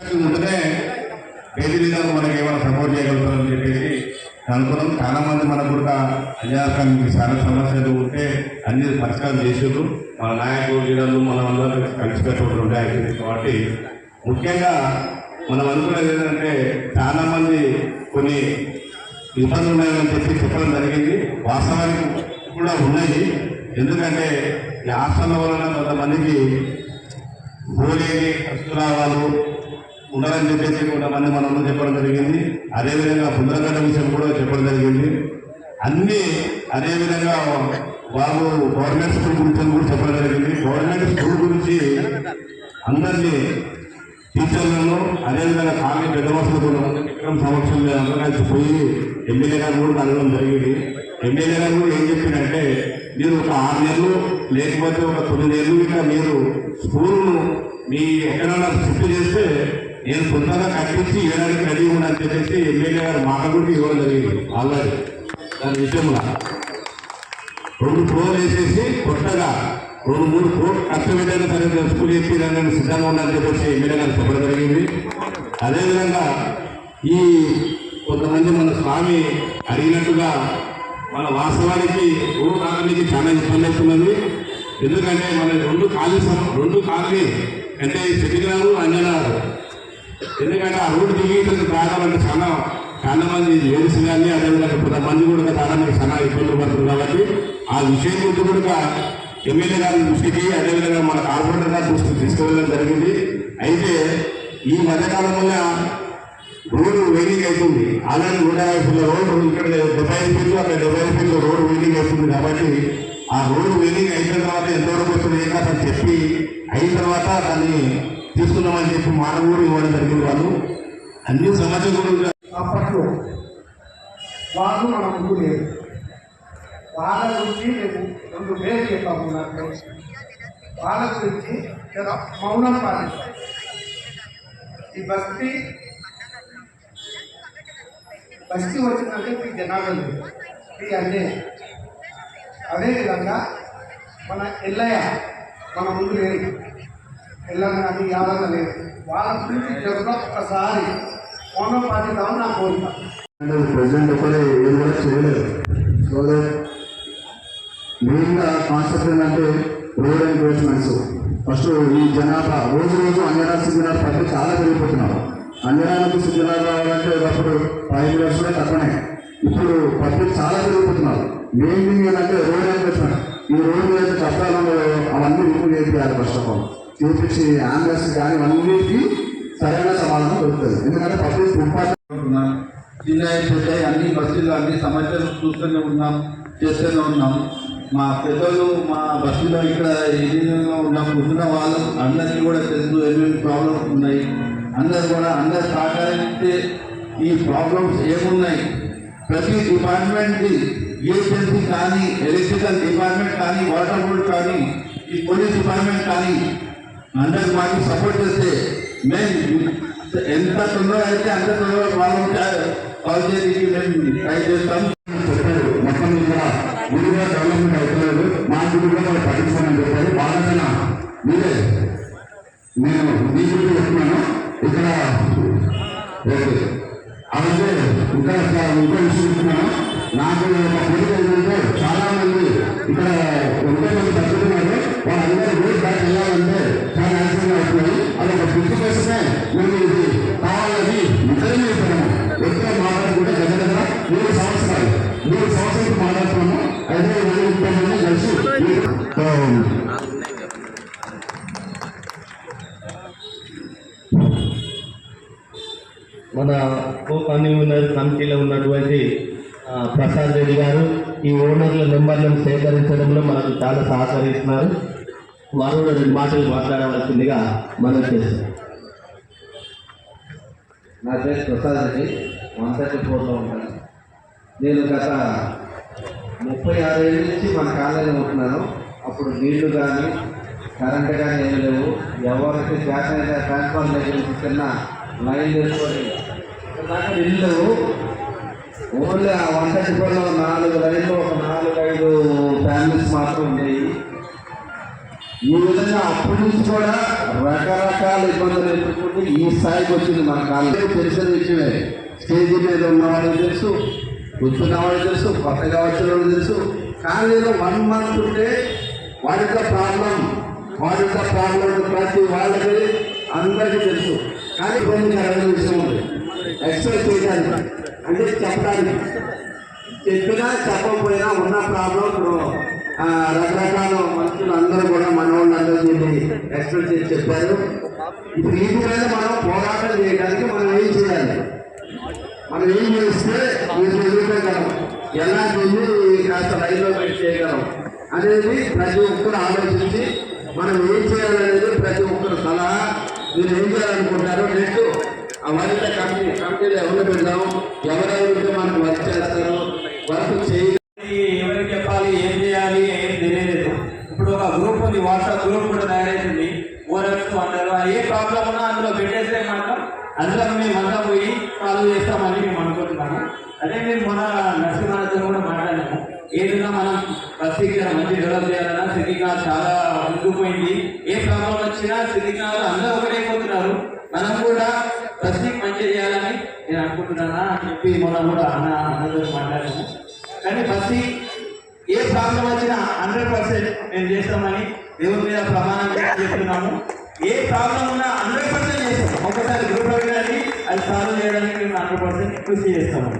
ఉంటేనే పేజీ మీద మనకి ఏమైనా సపోర్ట్ చేయగలుగుతారని చెప్పేసి అనుకున్నాం. చాలా మంది మనకు కూడా అజాకానికి చాలా సమస్యలు ఉంటే అన్ని పరిష్కారం చేసేది మన నాయకులు లీడర్లు మనం అందరూ కలిసిపెట్టుకుంటూ ఉంటాయి కాబట్టి ముఖ్యంగా మనం అనుకునేది ఏంటంటే చాలా మంది కొన్ని ఇబ్బందులు ఉన్నాయని చెప్పి చెప్పడం జరిగింది. వాస్తవానికి కూడా ఉన్నాయి. ఎందుకంటే ఈ హాస్టల్ వలన కొంతమందికి పోలేని అస్తురావాలు ఉండాలని చెప్పేసి కూడా కొంతమంది మనందరూ చెప్పడం జరిగింది. అదేవిధంగా పుందరగడ్డ విషయం కూడా చెప్పడం జరిగింది. అన్నీ అదేవిధంగా బాబు గవర్నమెంట్ స్కూల్ గురించి కూడా చెప్పడం జరిగింది. గవర్నమెంట్ స్కూల్ గురించి అందరినీ టీచర్లను అదేవిధంగా కాలనీ పెద్ద కూడా విక్రమ్ సమక్షంలో అందరూ కలిసి పోయి ఎమ్మెల్యే గారు కూడా కలవడం జరిగింది. ఎమ్మెల్యే గారు కూడా ఏం చెప్పిందంటే మీరు ఒక ఆరు నెలలు లేకపోతే ఒక తొమ్మిది నెలలు ఇట్లా మీరు స్కూల్ను మీ ఎక్కడైనా షిఫ్ట్ చేస్తే నేను కొత్తగా కనిపించి ఏడాది కలిగి రెడీ అని చెప్పేసి ఎమ్మెల్యే గారు మాట కూడా ఇవ్వడం జరిగింది. ఆల్రెడీ. దాని విషయంలో. రెండు ఫ్లోర్ వేసేసి కొత్తగా రెండు మూడు కోట్లు ఖర్చు పెట్టైనా సరే స్కూల్ చేసి సిద్ధంగా ఉండాలని చెప్పేసి ఎమ్మెల్యే గారు చెప్పడం జరిగింది. అదేవిధంగా ఈ కొంతమంది మన స్వామి అడిగినట్టుగా మన వాస్తవానికి రోడ్ కాలనీకి చాలా ఇబ్బంది అవుతున్నది. ఎందుకంటే మన రెండు ఖాళీ రెండు ఖాళీ అంటే చెట్టిగారు అంజనారు ఎందుకంటే ఆ రోడ్డు దిగి ఇక్కడికి చాలా చాలా మంది లేడీస్ కానీ అదేవిధంగా కొంతమంది కూడా తాగడానికి చాలా ఇబ్బందులు పడుతుంది కాబట్టి ఆ విషయం గురించి కూడా ఎమ్మెల్యే గారి దృష్టికి అదేవిధంగా మన కార్పొరేటర్ గారి దృష్టికి తీసుకెళ్ళడం జరిగింది. అయితే ఈ మధ్యకాలంలో రోడ్డు వెయిటింగ్ అవుతుంది ఆల్రెడీ నూట యాభై ఫీట్ల రోడ్డు ఇక్కడ డెబ్బై ఐదు ఫీట్లు అక్కడ డెబ్బై ఐదు ఫీట్ల రోడ్డు వెయిటింగ్ అవుతుంది కాబట్టి ఆ రోడ్డు వెయిటింగ్ అయిన తర్వాత ఎంతవరకు వస్తుంది ఏం కాదు చెప్పి అయిన తర్వాత దాన్ని తీసుకున్నామని చెప్పి మానవుడు ఇవ్వడం జరిగింది వాళ్ళు. అన్ని సమస్యలు కూడా అప్పట్లో వాళ్ళు మన ముందు లేదు వాళ్ళ గురించి మేము రెండు పేరు చెప్పాము నాకు వాళ్ళ గురించి మౌనం పాటిస్తాం ఈ భక్తి భక్తి వచ్చిందంటే మీ జనాభా లేదు. మీ అన్నే అదేవిధంగా మన ఎల్లయ్య మన ముందు లేదు ఎల్లన్న కానీ యాదన్న లేదు. వాళ్ళ గురించి జరుగుతా ఒకసారి మౌనం పాటిద్దామని నా కోరిక ప్రజెంట్ ఒకరే ఏం కూడా చేయలేదు. సో మెయిన్గా కాన్సెప్ట్ ఏంటంటే రోడ్ ఎంక్రోచ్మెంట్స్ ఫస్ట్ ఈ జనాభా రోజు రోజు అంజనా సిగ్నల్ పట్టి చాలా పెరిగిపోతున్నారు. అంజనాలకు సిగ్నల్ రావాలంటే ఒకప్పుడు ఫైవ్ ఇయర్స్ తక్కువనే ఇప్పుడు పబ్లిక్ చాలా పెరిగిపోతున్నారు. మెయిన్ థింగ్ ఏంటంటే రోడ్ ఎంక్రోచ్మెంట్ ఈ రోడ్ మీద చట్టాలలో అవన్నీ రిమూవ్ చేయాలి ఫస్ట్ ఆఫ్ ఆల్ చేపించి ఆంధ్రస్ కానీ అన్నిటికీ సరైన సమాధానం దొరుకుతుంది. ఎందుకంటే పబ్లిక్ ఇంపార్టెంట్ ఉంటున్నాం. చిన్న పెద్ద అన్ని బస్సులు అన్ని సమస్యలు చూస్తూనే ఉన్నాం చేస్తూనే ఉన్నాం. మా పెద్దలు మా బస్సులో ఇక్కడ ఏరియాలో ఉన్న ఉంటున్న వాళ్ళు అందరికీ కూడా తెలుసు ఏమేమి ప్రాబ్లమ్స్ ఉన్నాయి? అందరు కూడా అందరు సహకరిస్తే ఈ ప్రాబ్లమ్స్ ఏమున్నాయి? ప్రతి డిపార్ట్మెంట్కి ఏజెన్సీ కానీ ఎలక్ట్రికల్ డిపార్ట్మెంట్ కానీ వాటర్ బోర్డ్ కానీ ఈ పోలీస్ డిపార్ట్మెంట్ కానీ అందరికి మాకు సపోర్ట్ చేస్తే మేము ఎంత తొందరగా అయితే అంత తొందరగా వాళ్ళని కాల్ చేయడానికి మేము ట్రై చేస్తాం. చెప్పారు. మొత్తం ఇక్కడ గుడి డెవలప్మెంట్ అవుతున్నారు. మా గుడి కూడా వాళ్ళు పట్టించుకోమని చెప్పారు. వాళ్ళకన్నా మీరే. నేను మీ గురించి చెప్తున్నాను. ఇక్కడ ఓకే. అలాగే ఇంకా ఇంకో విషయం చెప్తున్నాను. నాకు ఒక కోరిక ఏంటంటే చాలా మంది ఇక్కడ మన కో కన్వీనర్ కమిటీలో ఉన్నటువంటి ప్రసాద్ రెడ్డి గారు ఈ ఓనర్ల నెంబర్లను సేకరించడంలో మనకు చాలా సహకరిస్తున్నారు. వారు రెండు మాటలు మాట్లాడవలసిందిగా మనం చేస్తాం నా పేరు ప్రసాద్ రెడ్డి వన్ థర్టీ ఫోర్లో ఉంటాను. నేను గత ముప్పై ఆరు ఏళ్ళ నుంచి మన కాలేజీలో ఉంటున్నాను. అప్పుడు నీళ్ళు కానీ కరెంట్ కానీ ఏమి లేవు. ఎవరైతే గ్యాస్ అయితే ట్రాన్స్ఫార్మర్ దగ్గర నుంచి చిన్న లైన్ చేసుకొని దాకా ఇల్లు ఓన్లీ ఆ వంట థర్టీ నాలుగు లైన్లు ఒక నాలుగు ఐదు ఫ్యామిలీస్ మాత్రం ఉండేవి. ఈ విధంగా అప్పటి నుంచి కూడా రకరకాల ఇబ్బందులు ఎదుర్కొంటూ ఈ స్థాయికి వచ్చింది మన కాలేజీ తెలిసిన విషయమే. స్టేజ్ మీద ఉన్నవాళ్ళకి తెలుసు కూర్చున్న వాళ్ళకి తెలుసు కొత్తగా వచ్చిన వాళ్ళు తెలుసు. కాలేజీలో వన్ మంత్ ఉంటే వాడితో ప్రాబ్లం వాట్ ప్రాబ్లం ప్రతి వాళ్ళకి అందరికీ తెలుసు. కానీ కొన్ని అరవై విషయం ఉంది. ఎక్స్ప్రెస్ చేయడానికి. అంటే చెప్పడానికి. చెప్పినా చెప్పకపోయినా ఉన్న ప్రాబ్లం రకరకాల మనుషులు అందరూ కూడా మన వాళ్ళు దీన్ని ఎక్స్ప్రెస్ చేసి చెప్పారు. ఇప్పుడు ఈ మీద మనం పోరాటం చేయడానికి మనం ఏం చేయాలి? మనం ఏం చేస్తే మీరు కదా ఎలా చేసి కాస్త రైల్లో పెట్టి చేయగలం? అనేది ప్రతి ఒక్కరు ఆలోచించి మనం ఏం చేయాలనేది ప్రతి ఒక్కరు సలహా. మీరు ఏం చేయాలనుకుంటారో నెక్స్ట్ ఆ వనిత కంపెనీ కమిటీలో ఎవరు పెడదాం. ఎవరెవరైతే మనకు వర్క్ చేస్తారో వర్క్ చేయ. ఎవరికి చెప్పాలి ఏం చేయాలి ఏం తెలియలేదు. ఇప్పుడు ఒక గ్రూప్ ఉంది వాట్సాప్ గ్రూప్ కూడా తయారైంది. ఓరక్స్ అంటారు. ఏ ప్రాబ్లం ఉన్నా అందులో పెట్టేస్తే మాత్రం అందులో మేము చాలా ఉండిపోయింది ఏ ప్రాబ్లం వచ్చినా సిరికాలు అందరూ ఒకటైపోతున్నారు మనం కూడా ప్రసిద్ధి మంచి చేయాలని నేను అనుకుంటున్నానా అని చెప్పి మనం కూడా అన్న అన్నతో మాట్లాడాము. కానీ బస్సి ఏ ప్రాబ్లం వచ్చినా హండ్రెడ్ పర్సెంట్ మేము చేస్తామని దేవుని మీద ప్రమాణం చెప్తున్నాము. ఏ ప్రాబ్లం ఉన్నా హండ్రెడ్ పర్సెంట్ చేస్తాం. ఒకసారి గ్రూప్ అది సాల్వ్ చేయడానికి మేము హండ్రెడ్ పర్సెంట్ కృషి చేస్తాము.